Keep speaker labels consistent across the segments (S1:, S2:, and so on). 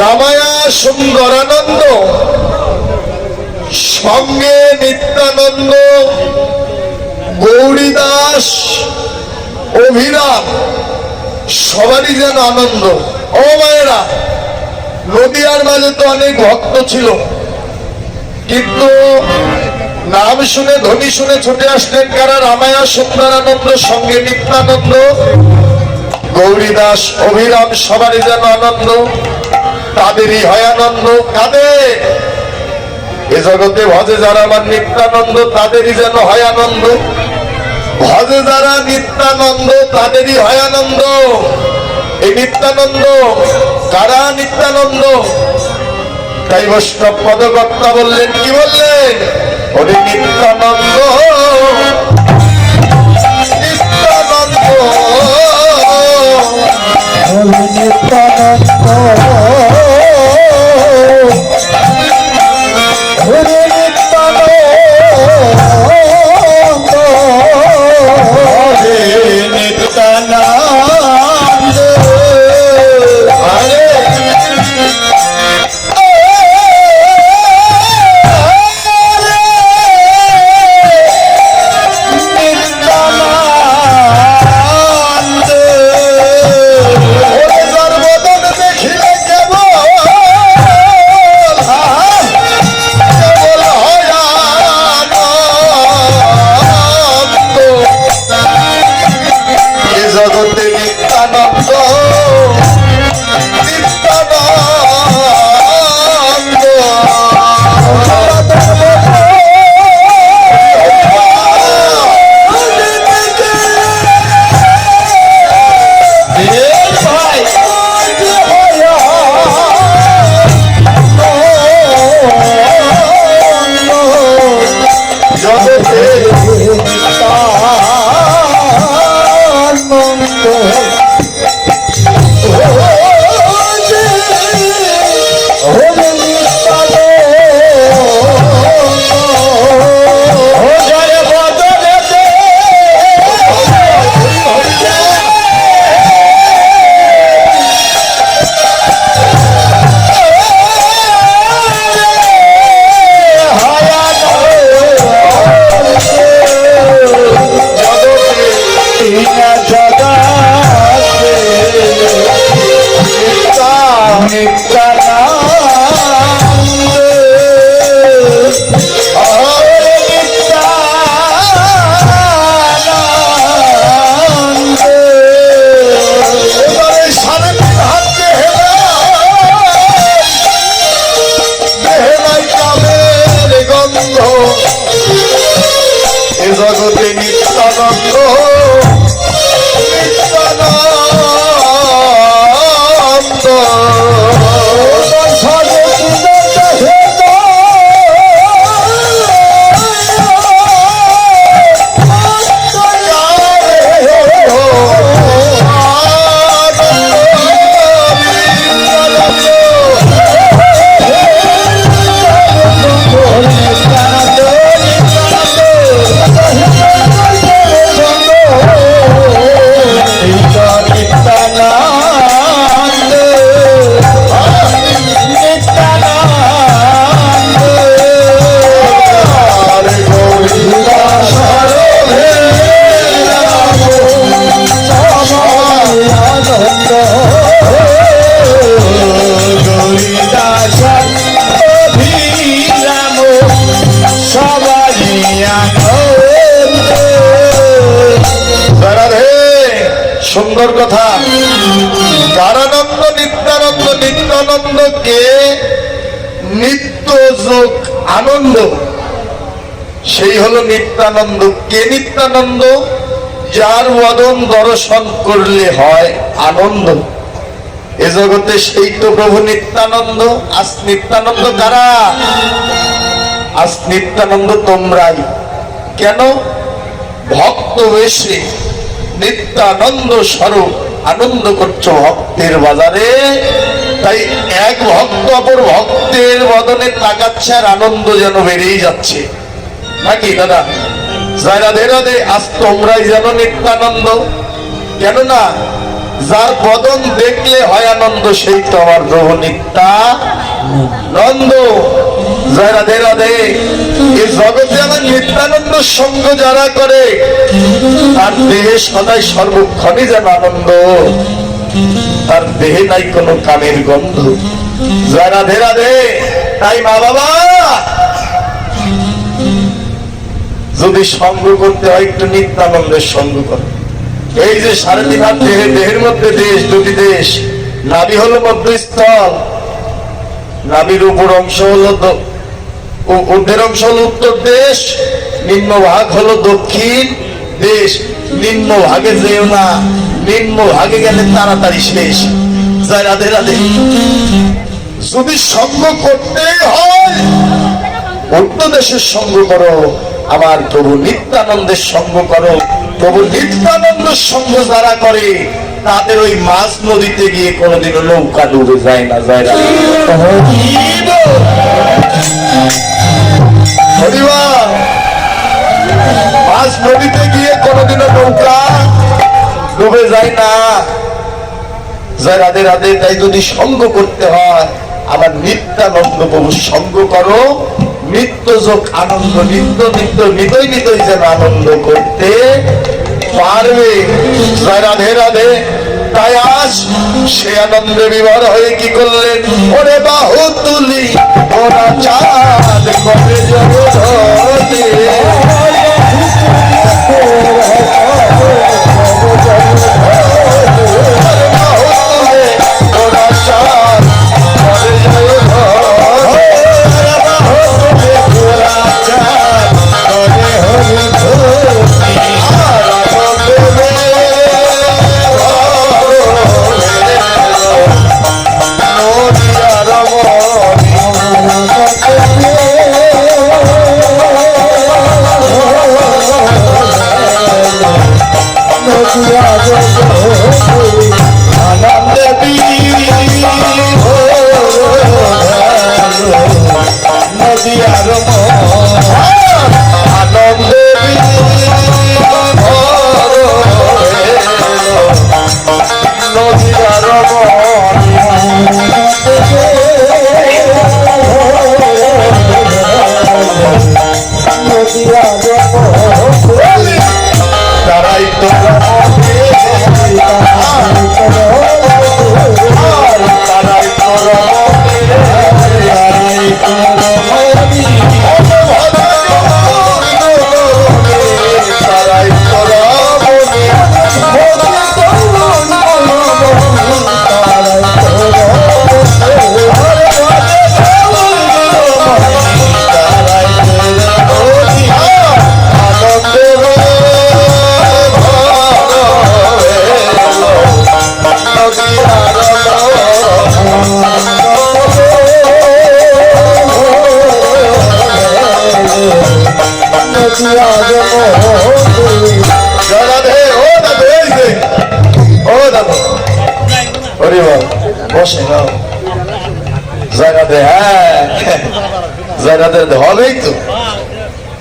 S1: রামায়া সুন্দরানন্দ, সঙ্গে নিত্যানন্দ, গৌরীদাস, অভিরাম, সবারই যেন আনন্দ। ও মায়েরা, নদিয়ার মাঝে তো অনেক ভক্ত ছিল, কিন্তু নাম শুনে, ধ্বনি শুনে ছুটে আসলেন কারা? রামায়া সুন্দরানন্দ সঙ্গে নিত্যানন্দ। গৌরীদাস, অভিরাম, সবারই যেন আনন্দ। তাদেরই হয় আনন্দ। কাদের এ জগতে ভজে যারা আমার নিত্যানন্দ, তাদেরই যেন হয় আনন্দ। ভজে যারা নিত্যানন্দ, তাদেরই হয় আনন্দ। এই নিত্যানন্দ, কারা নিত্যানন্দ? তাই বৈষ্ণব পদকর্তা বললেন, কি বললেন? ওরে নিত্যানন্দ নিত্যানন্দ হরে সেই হলো নিত্যানন্দ। কে নিত্যানন্দ? যার বদন দর্শন করলে হয় আনন্দ। এ জগতে সেই তো প্রভু নিত্যানন্দ। আজ নিত্যানন্দ কারা? আজ নিত্যানন্দ তোমরাই। কেন? ভক্ত বেশে নিত্যানন্দ স্বরূপ আনন্দ করছ ভক্তের বাজারে। তাই এক ভক্ত অপর ভক্তের বদনে তাকাচ্ছে আর আনন্দ যেন বেড়েই যাচ্ছে। নাকি, দাদা? রাধে রাধে, আজ তোমরাই যেন নিত্যানন্দ। কেননা, যার বদন দেখলে হয় আনন্দ, সেই তো আমার নিত্যা নন্দ জয় রাধে রাধে এই জগতে আমার নিত্যানন্দ সঙ্গ যারা করে, তার দেহে সদাই সর্বক্ষণই যেন আনন্দ। তার দেহে নাই কোনো কামের গন্ধ। জয় রাধে রাধে। তাই মা বাবা, যদি সঙ্গ করতে হয়, একটু নিত্যানন্দের সঙ্গ করো। এই যে সাড়ে তিন হাত দেহের মধ্যে দেশ, দুটি দেশ, নাভি হলো মধ্যস্থল, নাভির উপর অংশ হলো ঊর্ধ্বের অংশ হলো উত্তর দেশ নিম্ন ভাগ হলো দক্ষিণ দেশ নিম্ন ভাগে যেও না। ভাগে গেলে তাড়াতাড়ি শেষ। রাধে রাধে। যদি সঙ্গ করতে হয় অন্য দেশের সঙ্গ করো, আমার প্রভু নিত্যানন্দের সঙ্গ করো। প্রভু নিত্যানন্দের সঙ্গ যারা করে, তাদের ওই মাছ নদীতে গিয়ে কোনোদিনও নৌকা ডুবে যায় না যায় না মাছ নদীতে গিয়ে কোনোদিনও নৌকা ডুবে যায় না। জয় রাধে রাধে, তাই যদি সঙ্গ করতে হয় আমার নিত্যানন্দ প্রভু সঙ্গ করো। নিত্য যোগ আনন্দ, নিত্য নিত্য, নিতই নিতই যেন আনন্দ করতে পারবে। জয় রাধে রাধে, তাই আজ সে আনন্দে বিবার হয়ে কি করলেন? ওরে বাহু তুলি, ওরা চাঁদ করে জগতে তো?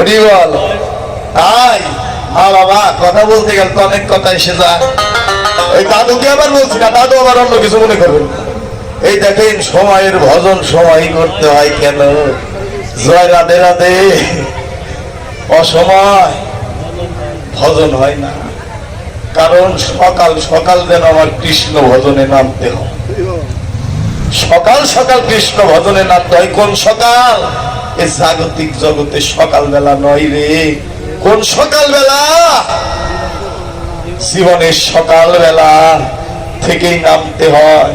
S1: ওরে বল তাই মা বাবা, কথা বলতে গেলে তো অনেক কথা এসে যায়। ওই দাদুকে আবার বলছি না, দাদু আবার অন্য কিছু মনে করবেন এই দেখেন, সময়ের ভজন সময় করতে হয় কেন? জয় রাধে রাধে। অসময় ভজন হয় না। কারণ সকাল সকাল যেন আমার কৃষ্ণ ভজনে নামতে হয়। সকাল সকাল কৃষ্ণ ভজনে নামতে হয়। কোন সকাল? এ জাগতিক জগতে সকাল বেলা নয় রে। কোন সকাল বেলা জীবনের সকাল বেলা থেকেই নামতে হয়।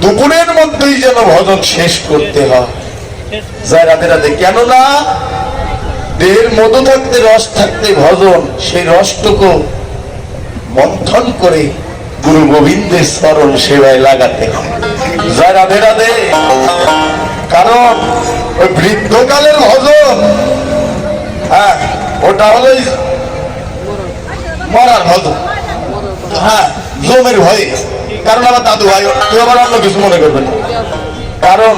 S1: দুপুরের মধ্যেই যেন ভজন শেষ করতে হয়। যায় রাতে রাতে, কেননা দেহের মধু থাকতে, রস থাকতে ভজন, সেই রসটুকু মন্থন করে গুরু গোবিন্দের স্মরণ সেবায় লাগাতে হয়। যায় রাধে রাধে। কারণ ওই বৃদ্ধকালের ভজন হ্যাঁ ওটা হলো মরার ভজন হ্যাঁ জমের ভয়ে কারণ আমার দাদু ভাই, তুই আবার অন্য কিছু মনে করবেন। কারণ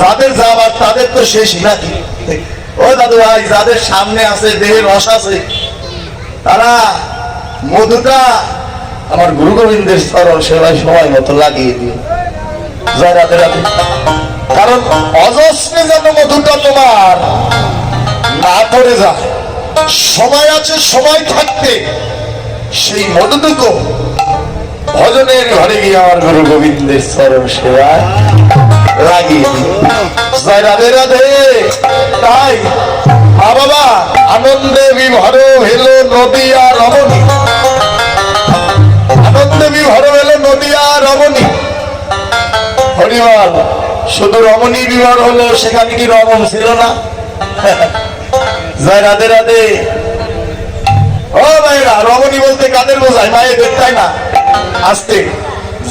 S1: যাদের যাবার তাদের তো শেষ নাকি ও দাদু ভাই, যাদের সামনে আছে, দেহে রস আছে, তারা মধুটা আমার গুরু গোবিন্দের স্মরণ সেবায় সময় মতো লাগিয়ে দিয়ে জয় রাধে রাধে কারণ অজস্রে যেন মধুটা তোমার না পড়ে যায়। সময় আছে, সময় থাকতে সেই মধুটুকু ভজনের ঘরে গিয়ে আমার গুরু গোবিন্দের চরণ সেবায় লাগিয়ে। রাধে রাধে তাই মা বাবা, আনন্দে বিভর হেল নদিয়া রমণী। আনন্দে বিভর হেল নদিয়া রমণী। হরিবল শুধু রমণী বিবাহ হলো সেখানে কি রমণ ছিল না? জয় রাধে রাধে। ও ভাইরা, রমণী বলতে কাদের বোঝায়? মায়েদের, তাই না? আস্তে।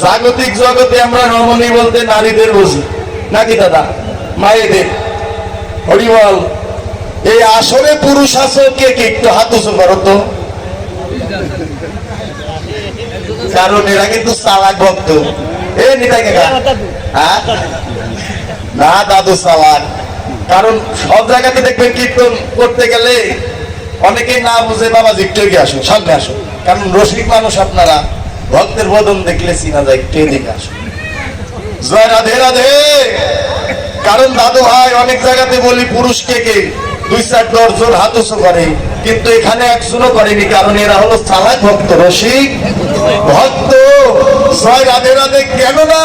S1: জাগতিক জগতে আমরা রমণী বলতে নারীদের বুঝি। নাকি দাদা? মায়েদের। হরিবল, এই আসলে পুরুষ আছে, কে কে একটু হাত উঁচু করো তো? কারণ এরা কিন্তু চালাক ভক্ত। এ হ্যাঁ না, দাদু চালাক কারণ সব জায়গাতে দেখবেন কীর্তন করতে গেলে অনেকেই না বুঝে বাবা একটু এগিয়ে আসো সামনে আসো কারণ রসিক মানুষ আপনারা, ভক্তের বদন দেখলে চিনা যায়, একটু এদিকে আসো জয় রাধে রাধে। কারণ দাদু ভাই, অনেক জায়গাতে বলি পুরুষকে কে দুই চার দশজন হাত উঁচু করে, কিন্তু এখানে একজনও করেনি, কারণ এরা হলো চালাক ভক্ত, রসিক ভক্ত। জয় রাধে রাধে কেন না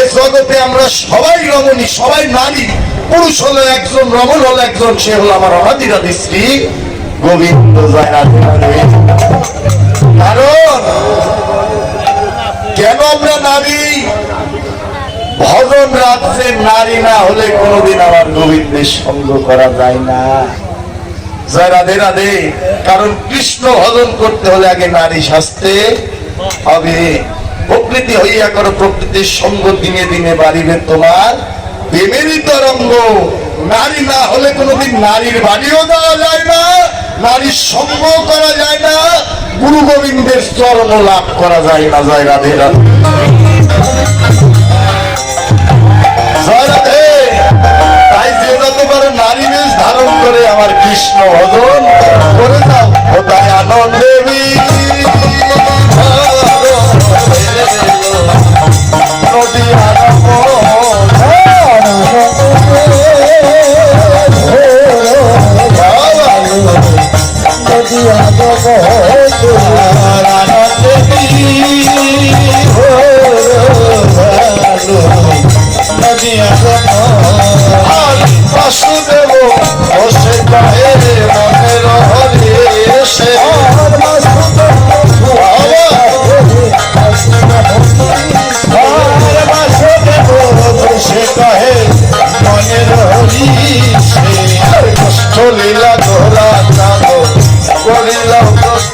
S1: এ জগতে আমরা সবাই রমণী, সবাই নারী। পুরুষ হলো একজন, রমণ হলো একজন, সে হলো আমার অনাদি রাধে শ্রী গোবিন্দ কারণ, কেন আমরা নারী? ভজন রাত্রে নারী না হলে কোনোদিন আমার গোবিন্দের সঙ্গ করা যায় না। জয় রাধে রাধে। কারণ কৃষ্ণ ভজন করতে হলে আগে নারী শাস্তে হবে। প্রকৃতি হইয়া করো প্রকৃতির সঙ্গ দিনে দিনে বাড়িবে তোমার। প্রেমেরই তরঙ্গ নারী না হলে কোনোদিন নারীর বাড়িও দেওয়া যায় না, নারীর সঙ্গ করা যায় না, গুরু গোবিন্দের চরণ লাভ করা যায় না, যায় রাধে রাধে।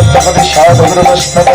S1: নমন প্রমত্তপতি সাধুগুরু বৈষ্ণব